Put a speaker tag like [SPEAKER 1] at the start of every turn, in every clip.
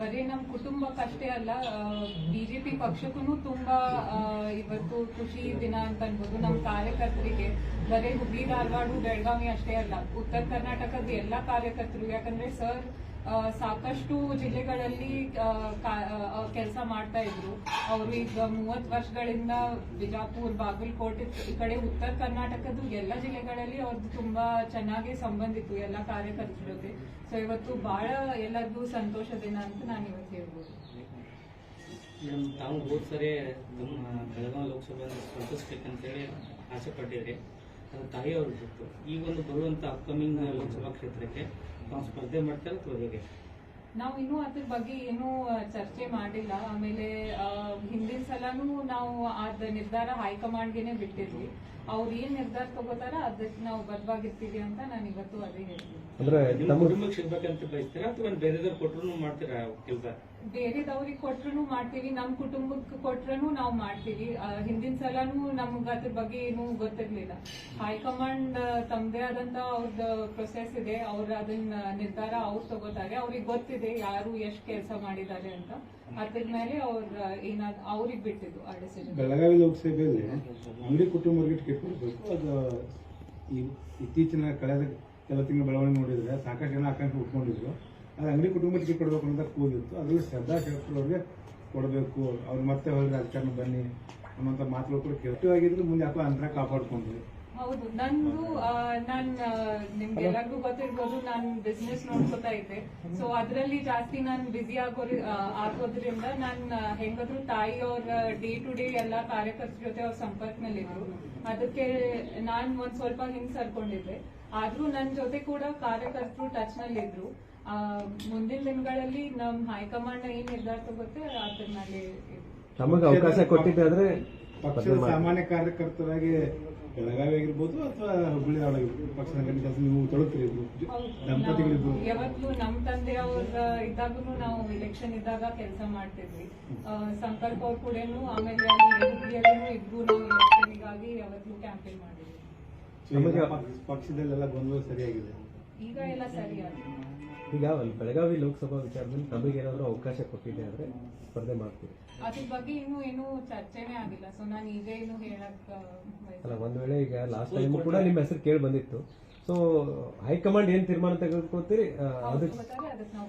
[SPEAKER 1] ಬರೀ ನಮ್ಮ ಕುಟುಂಬಕ್ಕಷ್ಟೇ ಅಲ್ಲ ಬಿಜೆಪಿ ಪಕ್ಷಕ್ಕೂ ತುಂಬಾ ಇವತ್ತು ಖುಷಿ ದಿನ ಅಂತ ಅನ್ಬೋದು. ನಮ್ಮ ಕಾರ್ಯಕರ್ತರಿಗೆ ಬರೀ ಹುಬ್ಳಿ, ಧಾರವಾಡ, ಬೆಳಗಾವಿ ಅಷ್ಟೇ ಅಲ್ಲ, ಉತ್ತರ ಕರ್ನಾಟಕದ ಎಲ್ಲಾ ಕಾರ್ಯಕರ್ತರು. ಯಾಕಂದ್ರೆ ಸರ್ ಸಾಕಷ್ಟು ಜಿಲ್ಲೆಗಳಲ್ಲಿ ಕೆಲಸ ಮಾಡ್ತಾ ಇದ್ರು. ಅವರು ಈಗ ಮೂವತ್ತು ವರ್ಷಗಳಿಂದ ಬಿಜಾಪುರ್, ಬಾಗಲಕೋಟೆ ಈ ಕಡೆ ಉತ್ತರ ಕರ್ನಾಟಕದ ಎಲ್ಲ ಜಿಲ್ಲೆಗಳಲ್ಲಿ ಅವ್ರದ್ದು ತುಂಬಾ ಚೆನ್ನಾಗಿ ಸಂಬಂಧಿತ್ತು ಎಲ್ಲ ಕಾರ್ಯಕರ್ತರ ಜೊತೆ ಸೊ ಇವತ್ತು ಬಹಳ ಎಲ್ಲರಿಗೂ ಸಂತೋಷ ದಿನ ಅಂತ ನಾನು ಇವತ್ತು ಹೇಳ್ಬೋದು.
[SPEAKER 2] ತಾವು ಹೋದ್ ಸರಿ ಬೆಳಗಾವಿ ಲೋಕಸಭೆ ಸ್ಪರ್ಧಿಸ್ಬೇಕಂತೇಳಿ ಆಸೆ ಪಟ್ಟಿದ್ರಿ. ಅದು ಅವ್ರ ಬಿಟ್ಟು ಈ ಒಂದು ಬರುವಂತ ಅಪ್ಕಮಿಂಗ್ ಲೋಕಸಭಾ ಕ್ಷೇತ್ರಕ್ಕೆ ತಾವು ಸ್ಪರ್ಧೆ ಮಾಡ್ತಾರೆ ಅಥವಾ ಹೇಗೆ?
[SPEAKER 1] ನಾವು ಇನ್ನೂ ಅದ್ರ ಬಗ್ಗೆ ಏನೂ ಚರ್ಚೆ ಮಾಡಿಲ್ಲ. ಆಮೇಲೆ ಆ, ಹಿಂದಿನ ಸಲನೂ ನಾವು ಅದ ನಿರ್ಧಾರ ಹೈಕಮಾಂಡ್ಗೆನೆ ಬಿಟ್ಟಿದ್ವಿ. ಅವ್ರು ಏನ್ ನಿರ್ಧಾರ ತಗೋತಾರ ಅದಕ್ಕೆ ನಾವು ಬದ್ಧವಾಗಿರ್ತೀವಿ ಅಂತ ನಾನು ಇವತ್ತು ಅದೇ ಹೇಳ್ತೀನಿ.
[SPEAKER 3] ಅಂದ್ರೆ
[SPEAKER 2] ನಿಮ್ಮ
[SPEAKER 3] ತಮ್ಮ
[SPEAKER 2] ಕುಟುಂಬಕ್ಕೆ ಸಿಗ್ಬೇಕಂತ ಬಯಸ್ತೀರಾ ಅಥವಾ ಬೇರೆದವ್ರು ಕೊಟ್ಟರು ಮಾಡ್ತೀರಾ ಕೆಲಸ?
[SPEAKER 1] ಬೇರೆದವ್ರಿಗೆ ಕೊಟ್ರು ಮಾಡ್ತೀವಿ, ನಮ್ ಕುಟುಂಬಕ್ಕೆ ಕೊಟ್ರು ನಾವು ಮಾಡ್ತೀವಿ. ಹಿಂದಿನ ಸಲನೂ ನಮ್ಗ ಅದ್ರ ಬಗ್ಗೆ ಏನೂ ಗೊತ್ತಿರ್ಲಿಲ್ಲ. ಹೈಕಮಾಂಡ್ ತಮ್ದೇ ಆದಂತ ಅವ್ರದ್ದು ಪ್ರೊಸೆಸ್ ಇದೆ. ಅವ್ರ ಅದನ್ನ ನಿರ್ಧಾರ ಅವ್ರು ತಗೋತಾರೆ. ಅವ್ರಿಗೆ ಗೊತ್ತಿದೆ ಯಾರು ಎಷ್ಟ್ ಕೆಲಸ ಮಾಡಿದ್ದಾರೆ ಅಂತ. ಅದ್ರ ಮೇಲೆ ಅವ್ರ ಏನಾದ್, ಅವ್ರಿಗೆ ಬಿಟ್ಟಿದ್ದು ಆ ಡಿಸಿಷನ್
[SPEAKER 4] ಬೆಳಗಾವಿ ಲೋಕಸಭೆಯಲ್ಲಿ ಅಂಗಡಿ ಕುಟುಂಬರಿಗೆ ಟಿಕೆಟ್ ಅದು ಇತ್ತೀಚಿನ ಕಳೆದ ಕೆಲ ತಿಂಗಳ ಬೆಳವಣಿಗೆ ನೋಡಿದ್ರೆ ಸಾಕಷ್ಟು ಜನ ಆಕಾಂಕ್ಷೆ ಉಟ್ಕೊಂಡಿದ್ರು. ಅದು ಅಂಗಡಿ ಕುಟುಂಬಕ್ಕೆ ಕೊಡಬೇಕು ಅಂತ ಕೂಗಿತ್ತು. ಅದರಲ್ಲಿ ಶ್ರದ್ಧಾ ಶೆಟ್ಟರ್ ಅವ್ರಿಗೆ ಕೊಡಬೇಕು. ಅವ್ರು ಮತ್ತೆ ಹೋಗಿ ರಾಜಕಾರಣ ಬನ್ನಿ ಅನ್ನೋಂಥ ಮಾತುಗಳು ಕೂಡ ಕೆಟ್ಟವಾಗಿದ್ರು ಮುಂದೆ ಯಾಕೋ ಅಂತರ ಕಾಪಾಡ್ಕೊಂಡ್ವಿ
[SPEAKER 1] ಹೌದು ನಂದು ನಾನ್ ನಿಮ್ಗೆ ಎಲ್ಲರಿಗೂ ಗೊತ್ತಿರ್ಬೋದು ನಾನ್ ಬಿಸ್ನೆಸ್ ನೋಡ್ಕೊತಾ ಇದ್ದೆ. ಸೊ ಅದ್ರಲ್ಲಿ ಜಾಸ್ತಿ ನಾನ್ ಬಿಸಿ ಆಗೋ ಆಗೋದ್ರಿಂದ ನಾನ್ ಹೆಂಗದ್ರು ತಾಯಿ ಅವ್ರ ಡೇ ಟು ಡೇ ಎಲ್ಲಾ ಕಾರ್ಯಕರ್ತರ ಜೊತೆ ಅವ್ರ ಸಂಪರ್ಕನಲ್ಲಿದ್ರು. ಅದಕ್ಕೆ ನಾನ್ ಒಂದ್ ಸ್ವಲ್ಪ ಹಿಂಗ್ ಸರ್ಕೊಂಡಿದ್ದೆ. ಆದ್ರೂ ನನ್ ಜೊತೆ ಕೂಡ ಕಾರ್ಯಕರ್ತರು ಟಚ್ ನಲ್ಲಿದ್ರು. ಆ, ಮುಂದಿನ ದಿನಗಳಲ್ಲಿ ನಮ್ ಹೈಕಮಾಂಡ್ ಏನ್ ನಿರ್ಧಾರ ತಗೋತೆ ಅದ್ರ ಮೇಲೆ
[SPEAKER 3] ತಮಗೆ ಅವಕಾಶ ಕೊಟ್ಟಿದ್ದಾದ್ರೆ
[SPEAKER 4] ಪಕ್ಷದ ಸಾಮಾನ್ಯ ಕಾರ್ಯಕರ್ತರಾಗಿ ಬೆಳಗಾವಿ ಆಗಿರ್ಬೋದು ಅಥವಾ ಹುಬ್ಬಳ್ಳಿ ಪಕ್ಷ ಸಂಘಟನೆ ಕೆಲಸ ನೀವು ತೊಡಗ್ತೀರಿ ದಂಪತಿಗಳಿದ್ದು
[SPEAKER 1] ಯಾವತ್ತು
[SPEAKER 4] ದಂಪತಿಗಳಿಬ್ರು?
[SPEAKER 1] ಯಾವತ್ತೂ ನಮ್ ತಂದೆ ಅವ್ರ ಇದ್ದಾಗೂ ನಾವು ಇಲೆಕ್ಷನ್ ಇದ್ದಾಗ ಕೆಲಸ ಮಾಡ್ತಿದ್ವಿ. ಸಂಕಲ್ಪ ಅವ್ರು ಕೂಡನು ಆಮೇಲೆ ಅಲ್ಲಿ ಹುಬ್ಳಿಯಲ್ಲೂ ಇಬ್ರು ನಾವು ಇಲೆಕ್ಷನ್ಗಾಗಿ ಯಾವತ್ತು ಕ್ಯಾಂಪೇನ್ ಮಾಡಿದ್ವಿ
[SPEAKER 4] ಪಕ್ಷದಲ್ಲೆಲ್ಲ ಗೊಂದಲ ಸರಿಯಾಗಿದೆ.
[SPEAKER 1] ಈಗ ಎಲ್ಲ ಸರಿಯಾಗಿದೆ.
[SPEAKER 3] ಈಗ ಅಲ್ಲಿ ಬೆಳಗಾವಿ ಲೋಕಸಭಾ ವಿಚಾರದಲ್ಲಿ ನಮಗೆ ಏನಾದ್ರು ಅವಕಾಶ ಕೊಟ್ಟಿದೆ ಆದ್ರೆ ಸ್ಪರ್ಧೆ ಮಾಡ್ತೀವಿ.
[SPEAKER 1] ಅದ್ರ ಬಗ್ಗೆ ಇನ್ನೂ ಏನು ಚರ್ಚೆನೇ ಆಗಿಲ್ಲ. ಸೊ ನಾನು ಈಗ ಏನು ಹೇಳಕ್
[SPEAKER 3] ಅಲ್ಲ ಒಂದ್ ವೇಳೆ ಈಗ ಲಾಸ್ಟ್ ಟೈಮ್ ಕೂಡ ನಿಮ್ಮ ಹೆಸರು ಕೇಳಿ ಬಂದಿತ್ತು. ಸೊ ಹೈಕಮಾಂಡ್ ಏನ್ ತೀರ್ಮಾನ
[SPEAKER 1] ತೆಗೆದುಕೊತೀರಿ
[SPEAKER 3] ಅದಕ್ಕೆ
[SPEAKER 1] ಅದಕ್ಕೆ ನಾವು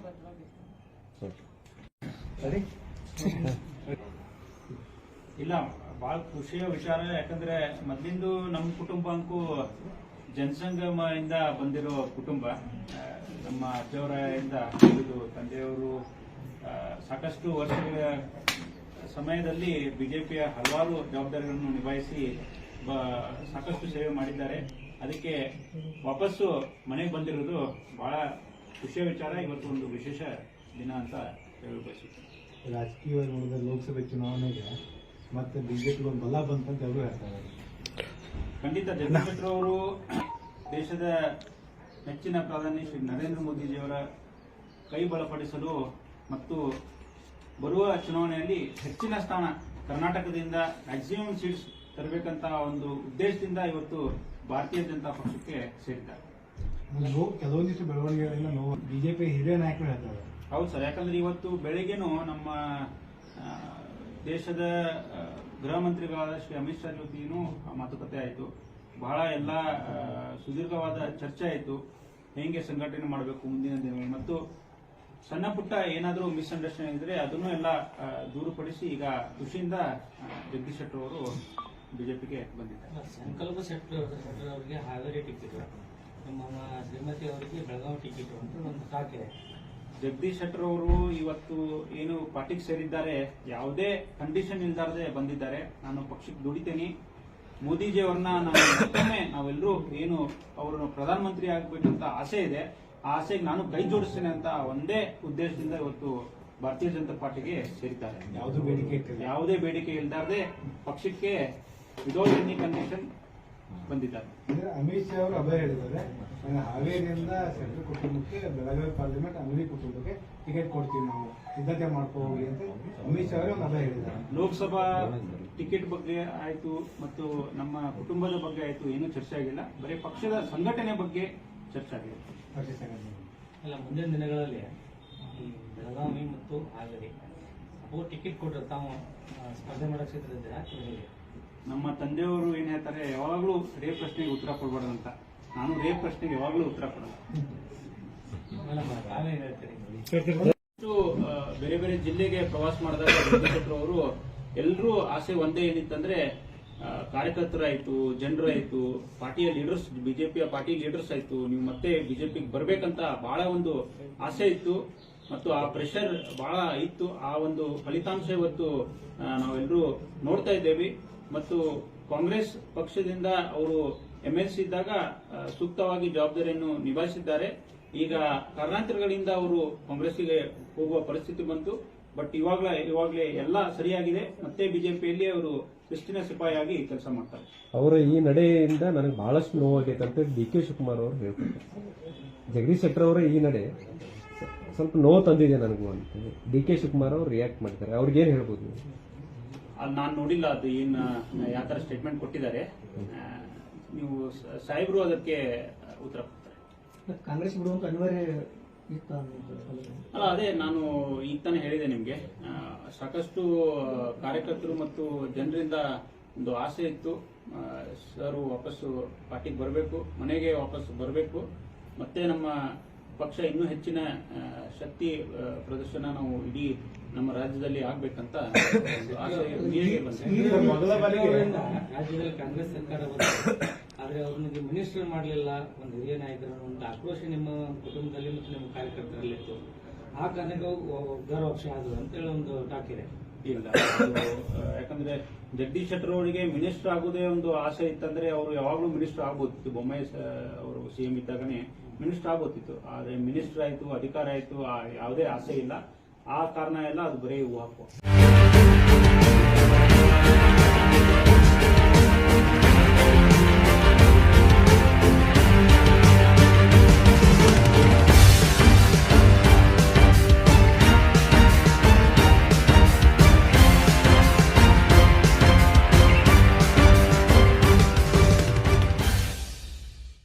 [SPEAKER 5] ಇಲ್ಲ ಬಹಳ ಖುಷಿಯ ವಿಚಾರ ಯಾಕಂದ್ರೆ ಮೊದ್ಲಿಂದು ನಮ್ಮ ಕುಟುಂಬ ಅಂಕು ಜನಸಂಗಮ ಇಂದ ಬಂದಿರೋ ಕುಟುಂಬ ನಮ್ಮ ಅಜ್ಜವರಿಂದ ಹಿಡಿದು ತಂದೆಯವರು ಸಾಕಷ್ಟು ವರ್ಷಗಳ ಸಮಯದಲ್ಲಿ ಬಿಜೆಪಿಯ ಹಲವಾರು ಜವಾಬ್ದಾರಿಗಳನ್ನು ನಿಭಾಯಿಸಿ ಬ- ಸಾಕಷ್ಟು ಸೇವೆ ಮಾಡಿದ್ದಾರೆ. ಅದಕ್ಕೆ ವಾಪಸ್ಸು ಮನೆಗೆ ಬಂದಿರೋದು ಬಹಳ ಖುಷಿಯ ವಿಚಾರ. ಇವತ್ತು ಒಂದು ವಿಶೇಷ ದಿನ ಅಂತ ಹೇಳಿ ಬಯಸುತ್ತೇನೆ
[SPEAKER 4] ರಾಜಕೀಯ ನೋಡಿದ ಲೋಕಸಭೆ ಚುನಾವಣೆಗೆ ಮತ್ತೆ ಬಿಜೆಪಿ ಒಂದು ಬಲ ಬಂತಂತ ಎಲ್ಲರೂ ಹೇಳ್ತಾರೆ.
[SPEAKER 5] ಖಂಡಿತ ಜಗನ್ಮಿತ್ರ ಅವರು ದೇಶದ ನೆಚ್ಚಿನ ಪ್ರಧಾನಿ ಶ್ರೀ ನರೇಂದ್ರ ಮೋದಿಜಿಯವರ ಕೈ ಬಲಪಡಿಸಲು ಮತ್ತು ಬರುವ ಚುನಾವಣೆಯಲ್ಲಿ ಹೆಚ್ಚಿನ ಸ್ಥಾನ ಕರ್ನಾಟಕದಿಂದ ಮ್ಯಾಕ್ಸಿಮಮ್ ಸೀಟ್ಸ್ ತರಬೇಕಂತ ಒಂದು ಉದ್ದೇಶದಿಂದ ಇವತ್ತು ಭಾರತೀಯ ಜನತಾ ಪಕ್ಷಕ್ಕೆ ಸೇರಿದ್ದಾರೆ.
[SPEAKER 4] ಕೆಲವೊಂದಿಷ್ಟು ಬೆಳವಣಿಗೆಗಳಿಂದ ನೋವು ಬಿಜೆಪಿ ಹಿರಿಯ ನಾಯಕರು ಹೇಳ್ತಾರೆ.
[SPEAKER 5] ಹೌದು ಸರ್ ಯಾಕಂದ್ರೆ ಇವತ್ತು ಬೆಳಿಗ್ಗೆನೂ ನಮ್ಮ ದೇಶದ ಗೃಹ ಮಂತ್ರಿಗಳಾದ ಶ್ರೀ ಅಮಿತ್ ಶಾ ಜೊತೆನೂ ಮಾತುಕತೆ ಆಯಿತು. ಬಹಳ ಎಲ್ಲ ಸುದೀರ್ಘವಾದ ಚರ್ಚೆ ಆಯಿತು. ಹೇಗೆ ಸಂಘಟನೆ ಮಾಡಬೇಕು ಮುಂದಿನ ದಿನಗಳಲ್ಲಿ. ಮತ್ತು ಸಣ್ಣ ಪುಟ್ಟ ಏನಾದರೂ ಮಿಸ್ಅಂಡರ್ಸ್ಟ್ಯಾಂಡಿಂಗ್ ಇದ್ರೆ ಅದನ್ನು ಎಲ್ಲ ದೂರಪಡಿಸಿ ಈಗ ಖುಷಿಯಿಂದ ಜಗದೀಶ್ ಶೆಟ್ಟರ್ ಅವರು ಬಿಜೆಪಿಗೆ ಬಂದಿದ್ದಾರೆ.
[SPEAKER 2] ಸಂಕಲ್ಪ ಶೆಟ್ಟರ್ ಶೆಟ್ಟರ್ ಅವರಿಗೆ ಹಾವೇರಿ ಟಿಕೆಟ್. ನಮ್ಮ ಶ್ರೀಮತಿ ಅವರಿಗೆ ಬೆಳಗಾವಿ ಟಿಕೆಟ್ ಅಂತ ಒಂದು ಕಾಕೆ
[SPEAKER 5] ಜಗದೀಶ್ ಶೆಟ್ಟರ್ ಅವರು ಇವತ್ತು ಏನು ಪಾರ್ಟಿಗೆ ಸೇರಿದ್ದಾರೆ ಯಾವುದೇ ಕಂಡೀಷನ್ ಇಲ್ದಾರದೆ ಬಂದಿದ್ದಾರೆ. ನಾನು ಪಕ್ಷಕ್ಕೆ ದುಡಿತೇನೆ. ಮೋದಿಜಿ ಅವ್ರನ್ನ ನಾವು ಮತ್ತೊಮ್ಮೆ ನಾವೆಲ್ಲರೂ ಏನು ಅವರು ಪ್ರಧಾನಮಂತ್ರಿ ಆಗ್ಬೇಕಂತ ಆಸೆ ಇದೆ. ಆ ಆಸೆಗೆ ನಾನು ಕೈ ಜೋಡಿಸ್ತೇನೆ ಅಂತ ಒಂದೇ ಉದ್ದೇಶದಿಂದ ಇವತ್ತು ಭಾರತೀಯ ಜನತಾ ಪಾರ್ಟಿಗೆ ಸೇರಿದ್ದಾರೆ.
[SPEAKER 4] ಯಾವುದೇ ಬೇಡಿಕೆ
[SPEAKER 5] ಯಾವುದೇ ಬೇಡಿಕೆ ಇಲ್ದಾರದೆ ಪಕ್ಷಕ್ಕೆ ವಿದೌಟ್ ಎನಿ ಕಂಡೀಷನ್ ಬಂದಿದ್ದಾರೆ.
[SPEAKER 4] ಅಮಿತ್ ಶಾ ಅವರು ಅಭಯ ಹೇಳಿದ್ದಾರೆ. ನಾನು ಹಾವೇರಿಯಿಂದ ಸೆಂಟ್ರಲ್ ಕುಟುಂಬಕ್ಕೆ ಬೆಳಗಾವಿ ಪಾರ್ಲಿಮೆಂಟ್ ಅಂಗಡಿ ಕುಟುಂಬಕ್ಕೆ ಟಿಕೆಟ್ ಕೊಡ್ತೀವಿ ನಾವು. ಸಿದ್ಧತೆ ಮಾಡ್ಕೋ ಹೋಗಿ ಅಂತ ಅಮಿತ್ ಶಾ ಅವರೇ ಒಂದು ಅಭಯ ಹೇಳಿದ್ದಾರೆ.
[SPEAKER 5] ಲೋಕಸಭಾ ಟಿಕೆಟ್ ಬಗ್ಗೆ ಆಯ್ತು ಮತ್ತು ನಮ್ಮ ಕುಟುಂಬದ ಬಗ್ಗೆ ಆಯ್ತು ಏನೂ ಚರ್ಚೆ ಆಗಿಲ್ಲ. ಬರೀ ಪಕ್ಷದ ಸಂಘಟನೆ ಬಗ್ಗೆ ಚರ್ಚೆ ಆಗಿದೆ.
[SPEAKER 4] ಪಕ್ಷ ಸಂಘಟನೆ.
[SPEAKER 2] ಅಲ್ಲ ಮುಂದಿನ ದಿನಗಳಲ್ಲಿ ಈ ಬೆಳಗಾವಿ ಮತ್ತು ಹಾವೇರಿ ಅವು ಟಿಕೆಟ್ ಕೊಟ್ಟರು ತಾವು ಸ್ಪರ್ಧೆ ಮಾಡೋ ಕ್ಷೇತ್ರದಲ್ಲಿ ಹೇಗೆ
[SPEAKER 5] ನಮ್ಮ ತಂದೆಯವರು ಏನ್ ಹೇಳ್ತಾರೆ, ಯಾವಾಗಲೂ ರೇ ಪ್ರಶ್ನೆಗೆ ಉತ್ತರ ಕೊಡಬಾರ್ದು ಅಂತ ನಾನು ರೇ ಪ್ರಶ್ನೆಗೆ ಯಾವಾಗಲೂ ಉತ್ತರ ಕೊಡಲ್ಲ. ಬೇರೆ ಬೇರೆ ಜಿಲ್ಲೆಗೆ ಪ್ರವಾಸ ಮಾಡಿದಾಗ ಅವರು ಎಲ್ಲರೂ ಆಸೆ ಒಂದೇ ಏನಿತ್ತಂದ್ರೆ ಕಾರ್ಯಕರ್ತರಾಯ್ತು, ಜನರಾಯ್ತು, ಪಾರ್ಟಿಯ ಲೀಡರ್ಸ್ ಬಿಜೆಪಿಯ ಪಾರ್ಟಿ ಲೀಡರ್ಸ್ ಆಯ್ತು. ನೀವು ಮತ್ತೆ ಬಿಜೆಪಿಗೆ ಬರಬೇಕಂತ ಬಹಳ ಒಂದು ಆಸೆ ಇತ್ತು. ಮತ್ತು ಆ ಪ್ರೆಷರ್ ಬಹಳ ಇತ್ತು. ಆ ಒಂದು ಫಲಿತಾಂಶ ಇವತ್ತು ನಾವೆಲ್ಲರೂ ನೋಡ್ತಾ ಇದ್ದೇವೆ. ಮತ್ತು ಕಾಂಗ್ರೆಸ್ ಪಕ್ಷದಿಂದ ಅವರು ಎಂಎಲ್ಸಿ ಇದ್ದಾಗ ಸೂಕ್ತವಾಗಿ ಜವಾಬ್ದಾರಿಯನ್ನು ನಿಭಾಯಿಸಿದ್ದಾರೆ. ಈಗ ಕಾರಣಾಂತರಗಳಿಂದ ಅವರು ಕಾಂಗ್ರೆಸ್ಗೆ ಹೋಗುವ ಪರಿಸ್ಥಿತಿ ಬಂತು. ಬಟ್ ಇವಾಗಲೇ ಇವಾಗಲೇ ಎಲ್ಲ ಸರಿಯಾಗಿದೆ. ಮತ್ತೆ ಬಿಜೆಪಿಯಲ್ಲಿ ಅವರು ಶಿಸ್ತಿನ ಸಿಪಾಯಿಯಾಗಿ ಕೆಲಸ ಮಾಡ್ತಾರೆ.
[SPEAKER 3] ಅವರ ಈ ನಡೆಯಿಂದ ನನಗೆ ಬಹಳಷ್ಟು ನೋವಾಗೈತೆ ಅಂತ ಡಿ ಕೆ ಶಿವಕುಮಾರ್ ಅವರು ಹೇಳ್ತಾರೆ ಜಗದೀಶ್ ಶೆಟ್ಟರ್ ಅವರ ಈ ನಡೆ ಸ್ವಲ್ಪ ನೋವು ತಂದಿದೆ ನನಗೂ ಅಂತ ಡಿ ಕೆ ಶಿವಕುಮಾರ್ ಅವರು ರಿಯಾಕ್ಟ್ ಮಾಡ್ತಾರೆ ಅವ್ರಿಗೇನು ಹೇಳ್ಬೋದು?
[SPEAKER 5] ಅದು ನಾನು ನೋಡಿಲ್ಲ ಅದು ಏನು ಯಾವ ಥರ ಸ್ಟೇಟ್ಮೆಂಟ್ ಕೊಟ್ಟಿದ್ದಾರೆ. ನೀವು ಸಾಹೇಬರು ಅದಕ್ಕೆ ಉತ್ತರ ಕೊಡ್ತಾರೆ.
[SPEAKER 6] ಕಾಂಗ್ರೆಸ್ ಬಿಡುವಂತ ಅನಿವಾರ್ಯ
[SPEAKER 5] ಅಲ್ಲ ಅದೇ ನಾನು ಈಗ ತಾನೇ ಹೇಳಿದೆ ನಿಮಗೆ. ಸಾಕಷ್ಟು ಕಾರ್ಯಕರ್ತರು ಮತ್ತು ಜನರಿಂದ ಒಂದು ಆಸೆ ಇತ್ತು. ಸರ್ ವಾಪಸ್ಸು ಪಾರ್ಟಿಗೆ ಬರಬೇಕು ಮನೆಗೆ ವಾಪಸ್ ಬರಬೇಕು. ಮತ್ತೆ ನಮ್ಮ ಪಕ್ಷ ಇನ್ನೂ ಹೆಚ್ಚಿನ ಶಕ್ತಿ ಪ್ರದರ್ಶನ ನಾವು ಇಡೀ ನಮ್ಮ ರಾಜ್ಯದಲ್ಲಿ ಆಗ್ಬೇಕಂತ
[SPEAKER 2] ರಾಜ್ಯದಲ್ಲಿ ಕಾಂಗ್ರೆಸ್ ಸರ್ಕಾರ ಬಂತು. ಆದ್ರೆ ಅವ್ರಿಗೆ ಮಿನಿಸ್ಟರ್ ಮಾಡಲಿಲ್ಲ. ಒಂದು ಹಿರಿಯ ನಾಯಕರ ಒಂದು ಆಕ್ರೋಶ ನಿಮ್ಮ ಕುಟುಂಬದಲ್ಲಿ ಮತ್ತು ನಿಮ್ಮ ಕಾರ್ಯಕರ್ತರಲ್ಲಿ ಇತ್ತು. ಆ ಕಾರಣಕ್ಕೆ ಪಕ್ಷ ಆದ್ರು ಅಂತೇಳಿ ಒಂದು ಟಾಕ್ ಇದೆ.
[SPEAKER 5] ಇಲ್ಲ ಯಾಕಂದ್ರೆ ಜಗದೀಶ್ ಶೆಟ್ಟರ್ ಅವರಿಗೆ ಮಿನಿಸ್ಟರ್ ಆಗೋದೇ ಒಂದು ಆಸೆ ಇತ್ತಂದ್ರೆ ಅವರು ಯಾವಾಗಲೂ ಮಿನಿಸ್ಟರ್ ಆಗ್ಬೋದಿತ್ತು. ಬೊಮ್ಮಾಯಿ ಸ- ಅವರು ಸಿಎಂ ಇದ್ದಾಗನೇ ಮಿನಿಸ್ಟರ್ ಆಗೋತಿತ್ತು ಆದ್ರೆ ಮಿನಿಸ್ಟರ್ ಆಯ್ತು ಅಧಿಕಾರ ಆಯ್ತು ಆ ಯಾವುದೇ ಆಸೆ ಇಲ್ಲ. ಆ ಕಾರಣ ಎಲ್ಲ ಅದು ಬರೀ ಊಹಾಪೋಹ